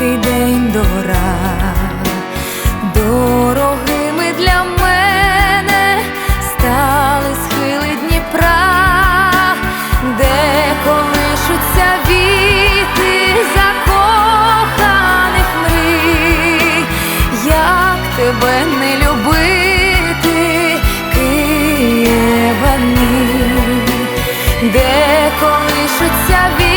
великий день дора, дорогими для мене стали схили Дніпра, де колишуться віти закоханих мрій, як тебе не любити, Києва мій де колишуться віти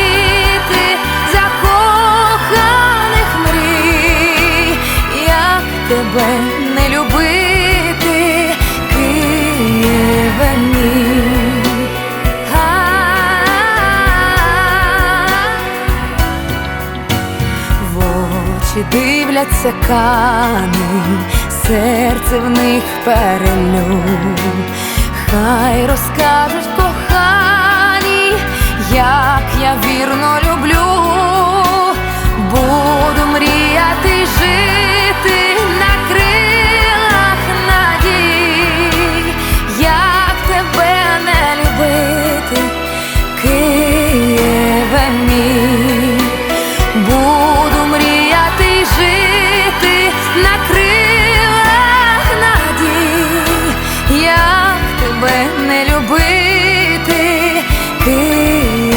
тебе не любити, мій. В очі дивляться кани, серце в них перелюб. Хай розкажуть тебе не любити, мій.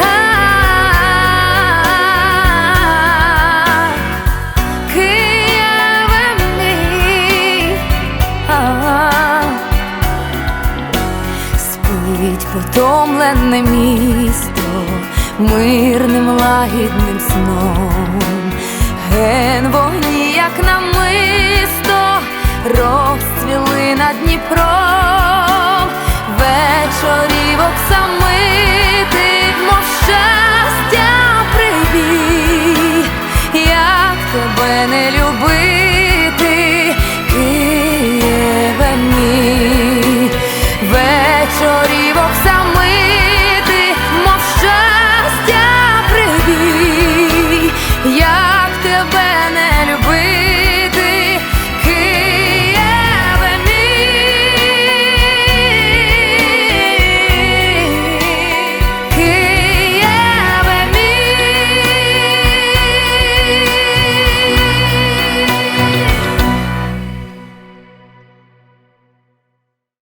А, Києве Спить потомлене місто мирним лагідним сном, ген вогні, розцвіли над Дніпром, вечорівок самитих, мов щастя прибій, як тебе не любити, Києве мій. Вечорівок самитих, мов щастя прибій, як тебе не любити.